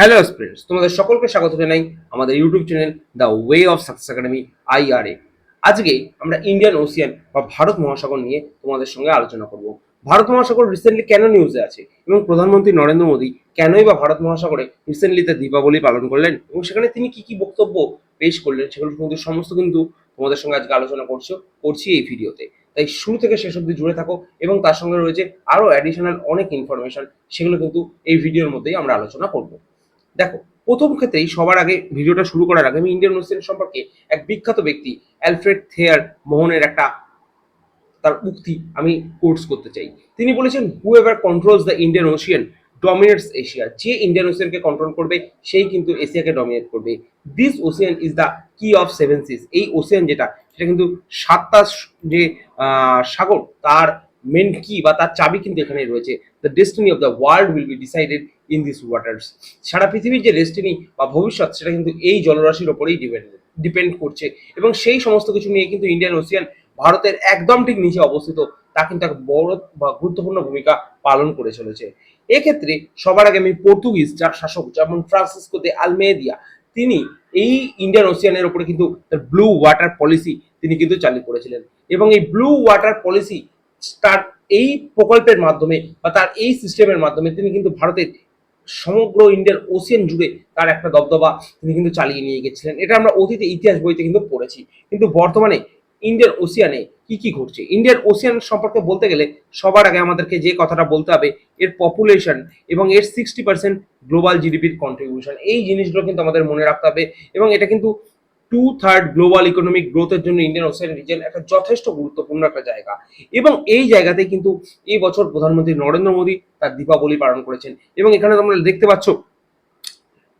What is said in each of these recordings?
Hello students তোমাদের সকলকে স্বাগত জানাই আমাদের YouTube channel the way of success academy IRA আজকে আমরা ইন্ডিয়ান ওশিয়ান বা ভারত মহাসাগর নিয়ে তোমাদের সঙ্গে আলোচনা করব। ভারত মহাসাগর রিসেন্টলি কেন নিউজে আছে এবং প্রধানমন্ত্রী নরেন্দ্র মোদী কেনই বা ভারত মহাসাগরে রিসেন্টলিতে দীপাবলি পালন করলেন এবং সেখানে তিনি কি কি বক্তব্য পেশ করলেন সেগুলো কিন্তু সমস্ত কিন্তু তোমাদের সঙ্গে আজকে আলোচনা করছ, করছি এই ভিডিওতে। তাই শুরু থেকে শেষ অবধি জুড়ে থাকো এবং তার সঙ্গে রয়েছে আরও অ্যাডিশনাল অনেক ইনফরমেশন সেগুলো কিন্তু এই ভিডিওর মধ্যেই আমরা আলোচনা করব। দেখো, প্রথম ক্ষেত্রেই সবার আগে ভিডিওটা শুরু করার আগে আমি ইন্ডিয়ান ওসিয়ান সম্পর্কে এক বিখ্যাত ব্যক্তি অ্যালফ্রেড থেয়ার মোহনের একটা তার উক্তি আমি কোর্স করতে চাই। তিনি বলেছেন whoever controls the Indian ocean dominates Asia যে ইন্ডিয়ান ওশিয়ানকে কন্ট্রোল করবে, সেই কিন্তু এশিয়াকে ডমিনেট করবে। This ocean is the key of seven seas এই ওশিয়ান যেটা, সেটা কিন্তু সাতটা যে সাগর, তার মেন কি বা তার চাবি কিন্তু এখানে রয়েছে। The destiny of the world will be decided in this waters সারা পৃথিবীর যে ডেস্টিনি বা ভবিষ্যৎ, সেটা কিন্তু এই জলরাশির ওপরেই ডিপেন্ড ডিপেন্ড করছে। এবং সেই সমস্ত কিছু নিয়ে কিন্তু ইন্ডিয়ান ওশিয়ান ভারতের একদম ঠিক নিচে অবস্থিত। তা কিন্তু এক বড় বা গুরুত্বপূর্ণ ভূমিকা পালন করে চলেছে। এক্ষেত্রে সবার আগে আমি পর্তুগিজ যার শাসক, যেমন ফ্রান্সিসকো দে আলমেদিয়া তিনি এই ইন্ডিয়ান ওশিয়ানের ওপরে কিন্তু ব্লু ওয়াটার পলিসি তিনি কিন্তু চালু করেছিলেন। এবং এই ব্লু ওয়াটার পলিসি তার এই প্রকল্পের মাধ্যমে বা তার এই সিস্টেমের মাধ্যমে তিনি কিন্তু ভারতের সমগ্র ইন্ডিয়ার ওসিয়ান জুড়ে তার একটা দবদবা তিনি কিন্তু চালিয়ে নিয়ে গেছিলেন। এটা আমরা অতীতে ইতিহাস বইতে কিন্তু পড়েছি। কিন্তু বর্তমানে ইন্ডিয়ার ওসিয়ানে কি কি ঘটছে? ইন্ডিয়ার ওসিয়ান সম্পর্কে বলতে গেলে সবার আগে আমাদেরকে যে কথাটা বলতে হবে, এর পপুলেশন এবং এর সিক্সটি পার্সেন্ট গ্লোবাল জিডিপির কন্ট্রিবিউশন এই জিনিসগুলো কিন্তু আমাদের মনে রাখতে হবে এবং এটা কিন্তু টু থার্ড গ্লোবাল ইকোনমিক গ্রোথের জন্য ইন্ডিয়ান ওশিয়ান রিজন একটা যথেষ্ট গুরুত্বপূর্ণ একটা জায়গা। এবং এই জায়গাতে কিন্তু এই বছর প্রধানমন্ত্রী নরেন্দ্র মোদী তার দীপাবলি পালন করেছেন। এবং এখানে তোমরা দেখতে পাচ্ছ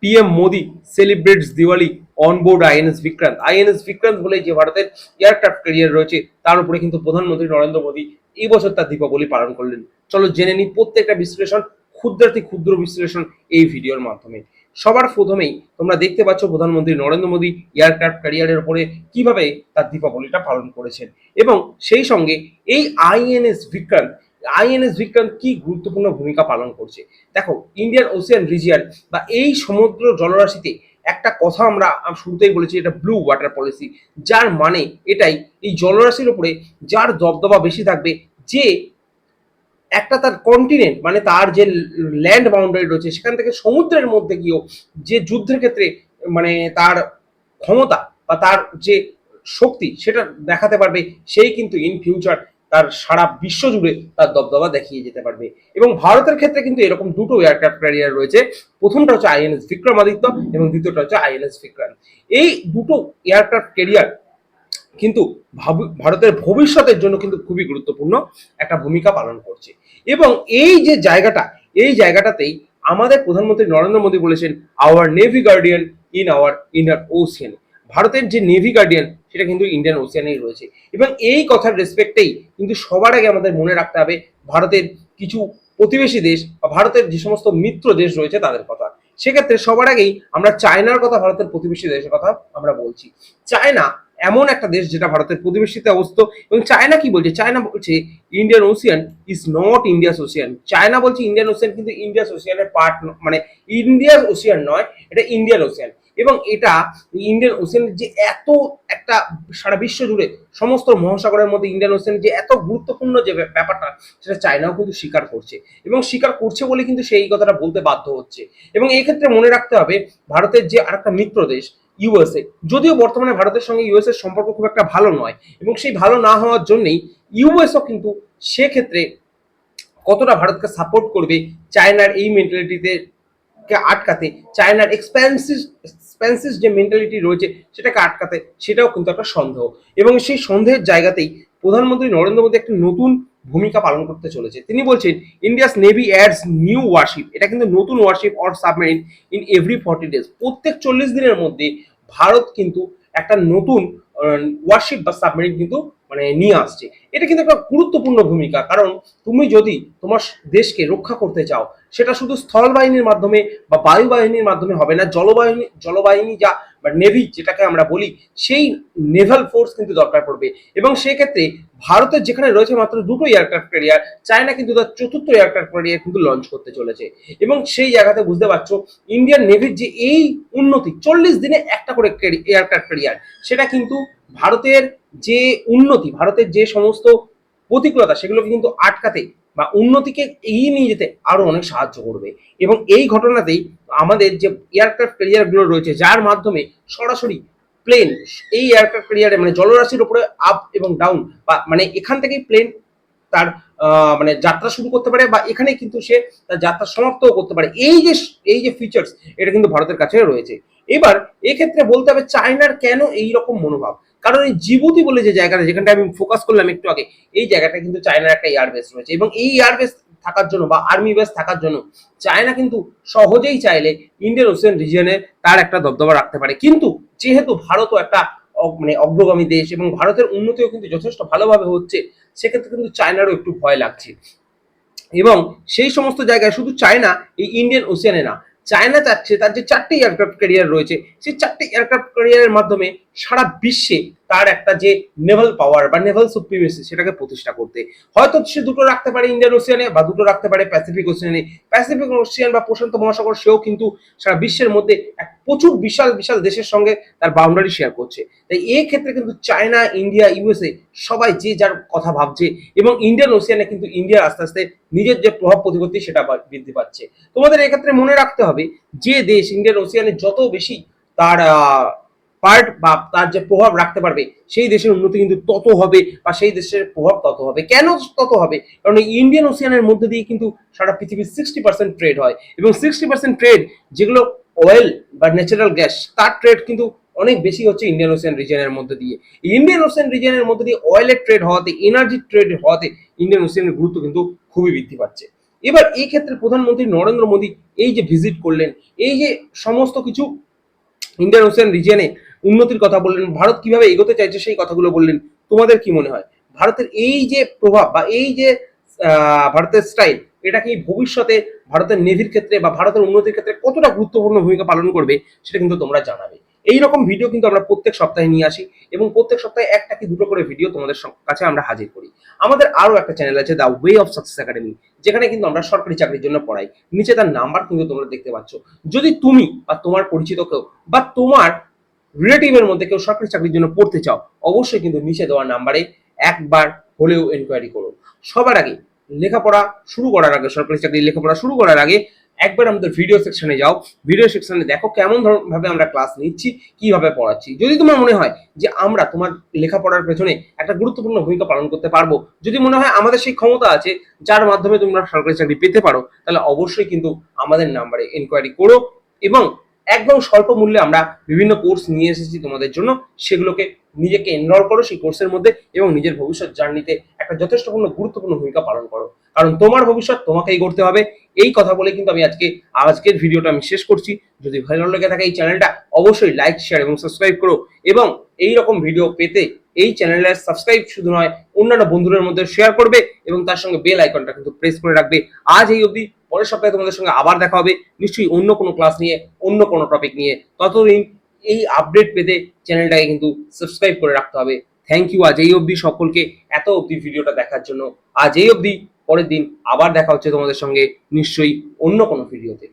PM Modi celebrates Diwali on board INS Vikrant INS Vikrant বলে যে ভারতের এয়ারক্রাফট ক্যারিয়ার রয়েছে, তার উপরে কিন্তু প্রধানমন্ত্রী নরেন্দ্র মোদী এই বছর তার দীপাবলি পালন করলেন। চলো জেনে নিই প্রত্যেকটা বিশ্লেষণ ক্ষুদ্রাতি ক্ষুদ্র বিশ্লেষণ এই ভিডিওর মাধ্যমে। সবার প্রথমেই তোমরা দেখতে পাচ্ছ প্রধানমন্ত্রী নরেন্দ্র মোদী এয়ারক্রাফট ক্যারিয়ারের উপরে কীভাবে তার দীপাবলিটা পালন করেছেন। এবং সেই সঙ্গে এই আইএনএস বিক্রান্ত আইএনএস বিক্রান্ত কি গুরুত্বপূর্ণ ভূমিকা পালন করছে? দেখো, ইন্ডিয়ান ওশিয়ান রিজিয়ান বা এই সমুদ্র জলরাশিতে একটা কথা আমরা শুরুতেই বলেছি, এটা ব্লু ওয়াটার পলিসি যার মানে এটাই, এই জলরাশির উপরে যার দবদবা বেশি থাকবে, যে একটা তার কন্টিনেন্ট মানে তার যে ল্যান্ড বাউন্ডারি রয়েছে, সেখান থেকে সমুদ্রের মধ্যে গিয়েও যে যুদ্ধের ক্ষেত্রে মানে তার ক্ষমতা বা তার যে শক্তি, সেটা দেখাতে পারবে, সেই কিন্তু ইন ফিউচার তার সারা বিশ্ব জুড়ে তার দবদবা দেখিয়ে যেতে পারবে। এবং ভারতের ক্ষেত্রে কিন্তু এরকম দুটো এয়ারক্রাফট ক্যারিয়ার রয়েছে। প্রথমটা হচ্ছে আইএনএস বিক্রমাদিত্য এবং দ্বিতীয়টা হচ্ছে আইএনএস বিক্রান্ত এই দুটো এয়ারক্রাফট ক্যারিয়ার কিন্তু ভারতের ভবিষ্যতের জন্য কিন্তু খুবই গুরুত্বপূর্ণ একটা ভূমিকা পালন করছে। এবং এই যে জায়গাটা, এই জায়গাটাতেই আমাদের প্রধানমন্ত্রী নরেন্দ্র মোদী বলেছেন our navy guardian in our Indian ocean ভারতের যে নেভি গার্ডিয়ান সেটা কিন্তু ইন্ডিয়ান ওশিয়ানেই রয়েছে। এবং এই কথার রেসপেক্টেই কিন্তু সবার আগে আমাদের মনে রাখতে হবে, ভারতের কিছু প্রতিবেশী দেশ বা ভারতের যে সমস্ত মিত্র দেশ রয়েছে তাদের কথা। সেক্ষেত্রে সবার আগেই আমরা চায়নার কথা, ভারতের প্রতিবেশী দেশের কথা আমরা বলছি। চায়না এমন একটা দেশ যেটা ভারতের প্রতিবেশীতে অবস্থিত এবং চায়না কি বলছে? চায়না বলছে Indian Ocean is not India's Ocean China বলছে ইন্ডিয়ান ওশিয়ান কিন্তু ইন্ডিয়াস ওশিয়ানের পার্ট মানে ইন্ডিয়াস ওশিয়ান নয়, এটা ইন্ডিয়ান ওশিয়ান এবং এটা ইন্ডিয়ান ওশিয়ানের যে এত একটা সারা বিশ্ব জুড়ে সমস্ত মহাসাগরের মধ্যে ইন্ডিয়ান ওশিয়ানের যে এত গুরুত্বপূর্ণ যে ব্যাপ- ব্যাপারটা, সেটা চায়নাও কিন্তু স্বীকার করছে। এবং স্বীকার করছে বলে কিন্তু সেই কথাটা বলতে বাধ্য হচ্ছে। এবং এই ক্ষেত্রে মনে রাখতে হবে, ভারতের যে আরেকটা মিত্র দেশ ইউএসএ যদিও বর্তমানে ভারতের সঙ্গে ইউএসএর সম্পর্ক খুব একটা ভালো নয়, এবং সেই ভালো না হওয়ার জন্যই ইউএসও কিন্তু সেক্ষেত্রে কতটা ভারতকে সাপোর্ট করবে চায়নার এই মেন্টালিটিতে কে আটকাতে, চায়নার এক্সপ্যান্সিভ এক্সপ্যান্সিভ যে মেন্টালিটি রয়েছে সেটাকে আটকাতে, সেটাও কিন্তু একটা সন্দেহ। এবং সেই সন্দেহের জায়গাতেই প্রধানমন্ত্রী নরেন্দ্র মোদী একটা নতুন ভূমিকা পালন করতে চলেছে। তিনি বলছেন India's navy adds new warship এটা কিন্তু নতুন warship or submarine in every forty days প্রত্যেক চল্লিশ দিনের মধ্যে ভারত কিন্তু একটা নতুন ওয়ারশিপ বা সাবমেরিন কিন্তু মানে নিয়ে আসছে। এটা কিন্তু একটা গুরুত্বপূর্ণ ভূমিকা। কারণ তুমি যদি তোমার দেশকে রক্ষা করতে চাও সেটা শুধু স্থল বাহিনীর মাধ্যমে বা বায়ু বাহিনীর মাধ্যমে হবে না, জলবাহিনী জলবাহিনী যা বা নেভি যেটাকে আমরা বলি, সেই নেভাল ফোর্স কিন্তু দরকার পড়বে। এবং সেক্ষেত্রে ভারতের যেখানে রয়েছে মাত্র দুটো এয়ারক্রাফট ক্যারিয়ার, চায়না কিন্তু তার চতুর্থ এয়ারক্রাফট ক্যারিয়ার কিন্তু লঞ্চ করতে চলেছে। এবং সেই জায়গাতে বুঝতে পারছ, ইন্ডিয়ান নেভির যে এই উন্নতি, চল্লিশ দিনে একটা করে এয়ারক্রাফট ক্যারিয়ার, সেটা কিন্তু ভারতের যে উন্নতি, ভারতের যে সমস্ত প্রতিকূলতা, সেগুলোকে কিন্তু আটকাতে বা উন্নতিকে এগিয়ে নিয়ে যেতে আরও অনেক সাহায্য করবে। এবং এই ঘটনাতেই আমাদের যে এয়ারক্রাফট ক্যারিয়ারগুলো রয়েছে, যার মাধ্যমে সরাসরি প্লেন এই এয়ারক্রাফট ক্যারিয়ারে মানে জলরাশির উপরে আপ এবং ডাউন বা মানে এখান থেকেই প্লেন তার মানে যাত্রা শুরু করতে পারে বা এখানে কিন্তু সে তার যাত্রা সমাপ্তও করতে পারে। এই যে এই যে ফিচার্স এটা কিন্তু ভারতের কাছে রয়েছে। এবার এক্ষেত্রে বলতে হবে চায়নার কেন এই রকম মনোভাব? কারণ এই জিবুতি বলে যে জায়গাটা যেখানটা আমি ফোকাস করলাম একটু আগে, এই জায়গাটা কিন্তু চায়নার একটা এয়ারবেস রয়েছে। এবং এই এয়ারবেস থাকার জন্য বা আর্মি বেস থাকার জন্য চায়না কিন্তু সহজেই চাইলে ইন্ডিয়ান ওশিয়ান রিজিয়নে তার একটা দবদবা রাখতে পারে। কিন্তু যেহেতু ভারতও একটা মানে অগ্রগামী দেশ এবং ভারতের উন্নতিও কিন্তু যথেষ্ট ভালোভাবে হচ্ছে, সেক্ষেত্রে কিন্তু চায়নারও একটু ভয় লাগছে। এবং সেই সমস্ত জায়গায় শুধু চায়না, এই ইন্ডিয়ান ওশিয়ানে না, চায়না চাচ্ছে, তার যে চারটি এয়ারক্রাফট ক্যারিয়ার রয়েছে, সেই চারটি এয়ারক্রাফট ক্যারিয়ারের মাধ্যমে সারা বিশ্বে তার একটা যে নেভাল পাওয়ার বা নেভাল সুপ্রিমেসি সেটাকে প্রতিষ্ঠা করতে। হয়তো সে দুটো রাখতে পারে ইন্ডিয়ান ওশিয়ানে বা দুটো রাখতে পারে প্যাসিফিক ওশিয়ানে প্যাসিফিক ওশিয়ান বা প্রশান্ত মহাসাগর সেও কিন্তু সারা বিশ্বের মধ্যে এক প্রচুর বিশাল বিশাল দেশের সঙ্গে তার বাউন্ডারি শেয়ার করছে। তাই এই ক্ষেত্রে কিন্তু চায়না, ইন্ডিয়া ইউএসএ সবাই যে যার কথা ভাবছে এবং ইন্ডিয়ান ওশিয়ানে কিন্তু ইন্ডিয়া আস্তে আস্তে নিজের যে প্রভাব প্রতিপত্তি সেটা বৃদ্ধি পাচ্ছে। তোমাদের এক্ষেত্রে মনে রাখতে হবে যে দেশ ইন্ডিয়ান ওশিয়ানে যত বেশি তার পার্ট বা তার যে প্রভাব রাখতে পারবে, সেই দেশের উন্নতি কিন্তু তত হবে বা সেই দেশের প্রভাব তত হবে। কেন তত হবে? কারণ এই ইন্ডিয়ান ওশিয়ানের মধ্যে দিয়ে কিন্তু সারা পৃথিবীর সিক্সটি পার্সেন্ট ট্রেড হয় এবং সিক্সটি পার্সেন্ট ট্রেড যেগুলো অয়েল বা ন্যাচারাল গ্যাস তার ট্রেড কিন্তু অনেক বেশি হচ্ছে ইন্ডিয়ান ওশিয়ান রিজনের মধ্যে দিয়ে। ইন্ডিয়ান ওশিয়ান রিজনের মধ্যে দিয়ে অয়েলের ট্রেড হওয়াতে এনার্জি ট্রেড হওয়াতে ইন্ডিয়ান ওশিয়ানের গুরুত্ব কিন্তু খুবই বৃদ্ধি পাচ্ছে। এবার এই ক্ষেত্রে প্রধানমন্ত্রী নরেন্দ্র মোদী এই যে ভিজিট করলেন, এই যে সমস্ত কিছু ইন্ডিয়ান ওশিয়ান রিজিয়নে উন্নতির কথা বললেন, ভারত কীভাবে এগোতে চাইছে সেই কথাগুলো বললেন, তোমাদের কি মনে হয়? ভারতের এই যে প্রভাব বা এই যে ভারতের স্টাইল এটা কি ভবিষ্যতে ভারতের নেভির ক্ষেত্রে বা ভারতের উন্নতির ক্ষেত্রে কতটা গুরুত্বপূর্ণ ভূমিকা পালন করবে, সেটা কিন্তু তোমরা জানাবে। এই রকম ভিডিও কিন্তু আমরা প্রত্যেক সপ্তাহে নিয়ে আসি এবং প্রত্যেক সপ্তাহে একটা কি দুটো করে ভিডিও তোমাদের কাছে আমরা হাজির করি। আমাদের আরও একটা চ্যানেল আছে the way of success academy যেখানে কিন্তু আমরা সরকারি চাকরির জন্য পড়াই। নিচে তার নাম্বার কিন্তু তোমরা দেখতে পাচ্ছ। যদি তুমি বা তোমার পরিচিত কেউ বা তোমার রিলেটিভের মধ্যে কেউ সরকারি চাকরির জন্য পড়তে চাও, অবশ্যই কিন্তু নিচে দেওয়া নাম্বারে একবার হলেও এনকোয়ারি করো সবার আগে লেখাপড়া শুরু করার আগে, সরকারি চাকরির লেখাপড়া শুরু করার আগে একবার আমাদের ভিডিও সেকশনে যাও। ভিডিও সেকশনে দেখো কেমন ভাবে আমরা ক্লাস নিচ্ছি, কীভাবে পড়াচ্ছি। যদি তোমার মনে হয় যে আমরা তোমার লেখাপড়ার পেছনে একটা গুরুত্বপূর্ণ ভূমিকা পালন করতে পারব, যদি মনে হয় আমাদের সেই ক্ষমতা আছে যার মাধ্যমে তোমরা সরকারি চাকরি পেতে পারো, তাহলে অবশ্যই কিন্তু আমাদের নাম্বারে এনকোয়ারি করো এবং একদম স্বল্প মূল্যে আমরা বিভিন্ন কোর্স নিয়ে এসেছি তোমাদের জন্য। সেগুলোকে নিজেকে এনরোল করো সেই কোর্সের মধ্যে এবং নিজের ভবিষ্যৎ জার্নিতে একটা যথেষ্টপূর্ণ, গুরুত্বপূর্ণ ভূমিকা পালন করো। কারণ তোমার ভবিষ্যৎ তোমাকেই করতে হবে। এই কথা বলে কিন্তু আমি আজকে, আজকের ভিডিওটা আমি শেষ করছি। যদি ভালো লেগে থাকে এই চ্যানেলটা অবশ্যই লাইক শেয়ার এবং সাবস্ক্রাইব করো। এবং এই রকম ভিডিও পেতে এই চ্যানেলের সাবস্ক্রাইব শুধু নয়, অন্যান্য বন্ধুদের মধ্যে শেয়ার করবে এবং তার সঙ্গে বেল আইকনটা কিন্তু প্রেস করে রাখবে। আজ এই অবধি পরের সপ্তাহে তোমাদের সঙ্গে আবার দেখা হবে। নিশ্চয়ই অন্য কোনো ক্লাস নিয়ে, অন্য কোনো টপিক নিয়ে। ততদিন এই আপডেট পেতে চ্যানেলটাকে কিন্তু সাবস্ক্রাইব করে রাখতে হবে। থ্যাংক ইউ আজ এই অবধি সকলকে এত অবধি ভিডিওটা দেখার জন্য। আজ এই অবধি, পরের দিন আবার দেখা হচ্ছে তোমাদের সঙ্গে। নিশ্চয়ই অন্য কোনো ভিডিওতে